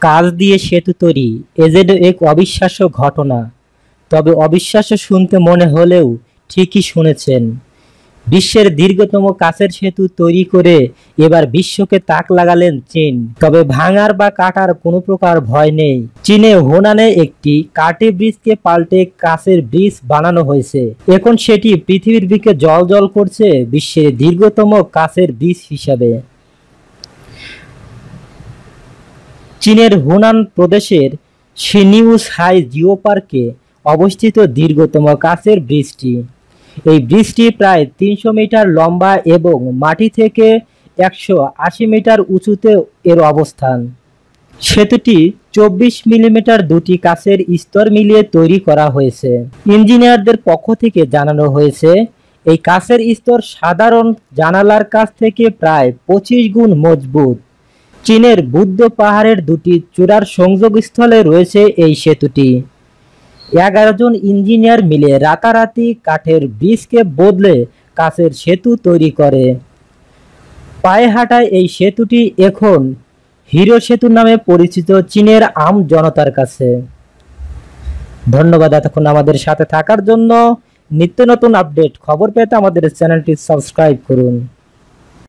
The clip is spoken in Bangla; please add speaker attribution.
Speaker 1: কাজ দিয়ে সেতু তৈরি, এ যেন এক অবিশ্বাস্য ঘটনা। তবে অবিশ্বাস্য শুনতে মনে হলেও ঠিকই শুনেছেন। বিশ্বের দীর্ঘতম কাছের সেতু তৈরি করে এবার বিশ্বকে তাক লাগালেন চীন। তবে ভাঙার বা কাটার কোনো প্রকার ভয় নেই। চীনে হোনানে একটি কাঠি ব্রিজকে পাল্টে কাছের ব্রিজ বানানো হয়েছে। এখন সেটি পৃথিবীর দিকে জল জল করছে বিশ্বের দীর্ঘতম কাছের ব্রিজ হিসাবে। চীনের হুনান প্রদেশের সিনিউস হাই জিও পার্কে অবস্থিত দীর্ঘতম কাছের ব্রিজটি। এই ব্রিজটি প্রায় তিনশো মিটার লম্বা এবং মাটি থেকে একশো আশি মিটার উঁচুতে এর অবস্থান। সেতুটি চব্বিশ মিলিমিটার দুটি কাছের স্তর মিলিয়ে তৈরি করা হয়েছে। ইঞ্জিনিয়ারদের পক্ষ থেকে জানানো হয়েছে, এই কাছের স্তর সাধারণ জানালার কাছ থেকে প্রায় পঁচিশ গুণ মজবুত। চীনের বুদ্ধ পাহাড়ের দুটি চূড়ার সংযোগস্থলে রয়েছে এই সেতুটি। এগারো জন ইঞ্জিনিয়ার মিলে রাতারাতি কাঠের ব্রিজকে বদলে কাছের সেতু তৈরি করে। পায়ে হাঁটায় এই সেতুটি এখন হিরো সেতু নামে পরিচিত চীনের আম জনতার কাছে। ধন্যবাদ এতক্ষণ আমাদের সাথে থাকার জন্য। নিত্য নতুন আপডেট খবর পেতে আমাদের চ্যানেলটি সাবস্ক্রাইব করুন।